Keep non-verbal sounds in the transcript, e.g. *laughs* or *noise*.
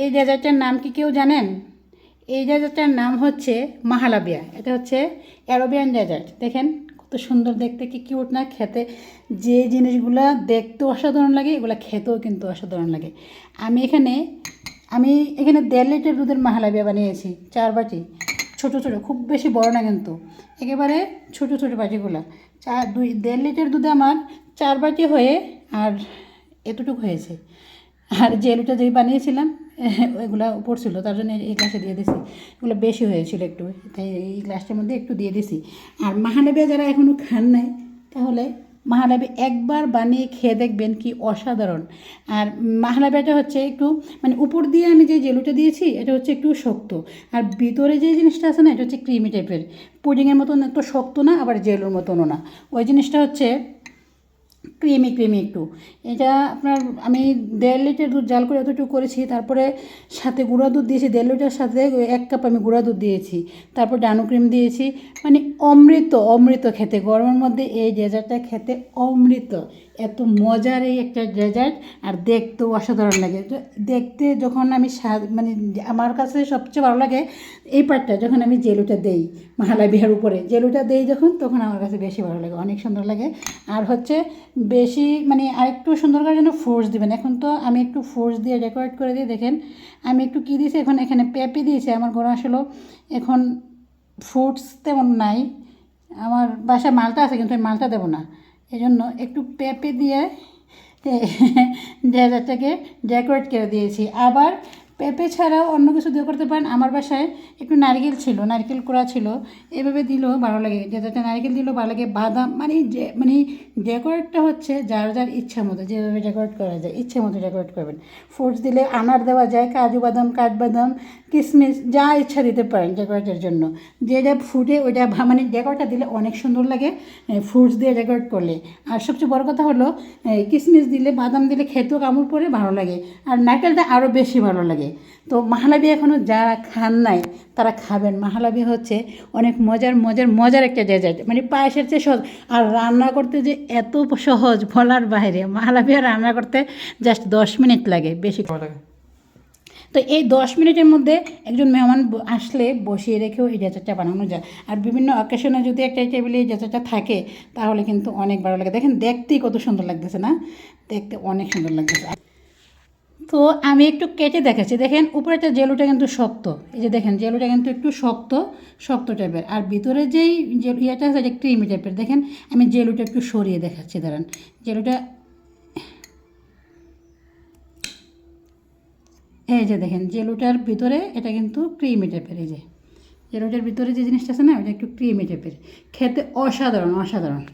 এই ডেজার্টটার নাম কি কেউ জানেন? এই ডেজার্টটার নাম হচ্ছে মাহালাবিয়া। এটা হচ্ছে অ্যারোবিয়ান ডেজার্ট। দেখেন, কত সুন্দর দেখতে, কি কিউট না? খেতে যে জিনিসগুলো দেখতেও অসাধারণ লাগে, এগুলো খেতেও কিন্তু অসাধারণ লাগে। আমি এখানে আমি এখানে দেড় লিটার দুধের মাহালাবিয়া বানিয়েছি, চার বাটি। ছোটো ছোটো, খুব বেশি বড় না কিন্তু। একেবারে ছোটো ছোটো বাটিগুলো। চার দুই, দেড় লিটার দুধে আমার চার বাটি হয়ে, আর এতটুকু হয়েছে। আর যে জেলুটা যেই বানিয়েছিলাম *laughs* ওইগুলো পড়ছিল, তার জন্য এই গ্লাসে দিয়ে দিছি। এগুলো বেশি হয়েছিল একটু, তাই এই গ্লাসটার মধ্যে একটু দিয়ে দিছি। আর মাহানবিয়া যারা এখনও খান নাই, তাহলে মাহালাবি একবার বানিয়ে খেয়ে দেখবেন কি অসাধারণ। আর মাহালাবিয়াটা হচ্ছে একটু মানে উপর দিয়ে আমি যে জেলুটা দিয়েছি, এটা হচ্ছে একটু শক্ত। আর ভিতরে যে জিনিসটা আছে না, এটা হচ্ছে ক্রিমি টাইপের। পুডিংয়ের মতন একটু শক্ত না, আবার জেলুর মতনও না। ওই জিনিসটা হচ্ছে ক্রিমি ক্রিমি একটু। এটা আপনার, আমি দেড় লিটার দুধ জাল করে এতটুকু করেছি, তারপরে সাথে গুঁড়া দুধ দিয়েছি, দেড় লিটার সাথে এক কাপ আমি গুঁড়া দুধ দিয়েছি, তারপর ডানু ক্রিম দিয়েছি। মানে অমৃত অমৃত খেতে, গরমের মধ্যে এই ডেজার্টটা খেতে অমৃত। এত মজার এই একটা ডেজার্ট আর দেখতেও অসাধারণ লাগে। দেখতে যখন আমি মানে আমার কাছে সবচেয়ে ভালো লাগে এই পার্টটা যখন আমি জেলুটা দেই মাহালা বিহার উপরে। জেলুটা দেই যখন, তখন আমার কাছে বেশি ভালো লাগে, অনেক সুন্দর লাগে। আর হচ্ছে বেশি মানে আরেকটু সুন্দর করার জন্য ফোর্স দিবেন। এখন তো আমি একটু ফোর্স দিয়ে ডেকোরেট করে দিই দেখেন, আমি একটু কী দিয়েছি? এখন এখানে পেঁপে দিয়েছি। আমার ঘরে আসলে এখন ফ্রুটস তেমন নাই। আমার বাসায় মালটা আছে, কিন্তু আমি মালটা দেবো না। এই জন্য একটু পেঁপে দিয়ে ডেজার্টটাকে *laughs* ডেকোরেট করে দিয়েছি। আবার পেঁপে ছাড়াও অন্য কিছু দিয়ে করতে পারেন। আমার বাসায় একটু নারকেল ছিল, নারকেল করা ছিল। এভাবে দিলেও ভালো লাগে। ডেজার্টটা নারকেল দিলেও ভালো লাগে। বাদাম মানে যে মানে ডেকোরেটটা হচ্ছে যার যার ইচ্ছা মতো। যেভাবে ডেকোরেট করা যায়, ইচ্ছে মতো ডেকোরেট করবেন। ফ্রুটস দিলে আনার দেওয়া যায়, কাজু বাদাম কাঠবাদাম কিশমিশ যা ইচ্ছা দিতে পারেন ডেকোরেটের জন্য। যেটা ফুটে ওইটা মানে ডেকোরেটটা দিলে অনেক সুন্দর লাগে ফ্রুটস দিয়ে ডেকোরেট করলে। আর সবচেয়ে বড় কথা হলো কিশমিশ দিলে, বাদাম দিলে খেতেও কামড় পরে ভালো লাগে। আর নারকেলটা আরও বেশি ভালো লাগে। তো মাহালাবি এখনও যারা খান নাই তারা খাবেন। মাহালাবি হচ্ছে অনেক মজার মজার মজার একটা ডেজার্ট মানে পায়েসের চেয়ে সহজ। আর রান্না করতে যে এত সহজ বলার বাইরে মাহালাবি রান্না করতে জাস্ট দশ মিনিট লাগে বেশি সময়টাকে তো এই দশ মিনিটের মধ্যে একজন মেহমান আসলে বসিয়ে রেখেও এই ডেজার্টটা বানানো যায়। আর বিভিন্ন অকেশনে যদি একটা টেবিলে এই ডেজার্টটা থাকে তাহলে কিন্তু অনেক ভালো লাগে। দেখেন দেখতেই কত সুন্দর লাগতেছে না? দেখতে অনেক সুন্দর লাগতেছে। তো আমি একটু কেটে দেখাচ্ছি। দেখেন উপরেটা জেলুটা কিন্তু শক্ত। এই যে দেখেন জেলুটা কিন্তু একটু শক্ত শক্ত টাইপের আর ভিতরে যেই যে ইয়েটা আছে, এটা ক্রিমি টাইপের দেখেন, আমি জেলুটা একটু সরিয়ে দেখাচ্ছি, দাঁড়ান। জেলুটা এই যে দেখেন জেলুটার ভিতরে এটা কিন্তু ক্রিমি টাইপের এই যে। জেলুটার ভিতরে যে জিনিসটা আছে না, ওটা একটু ক্রিমি টাইপের খেতে অসাধারণ অসাধারণ।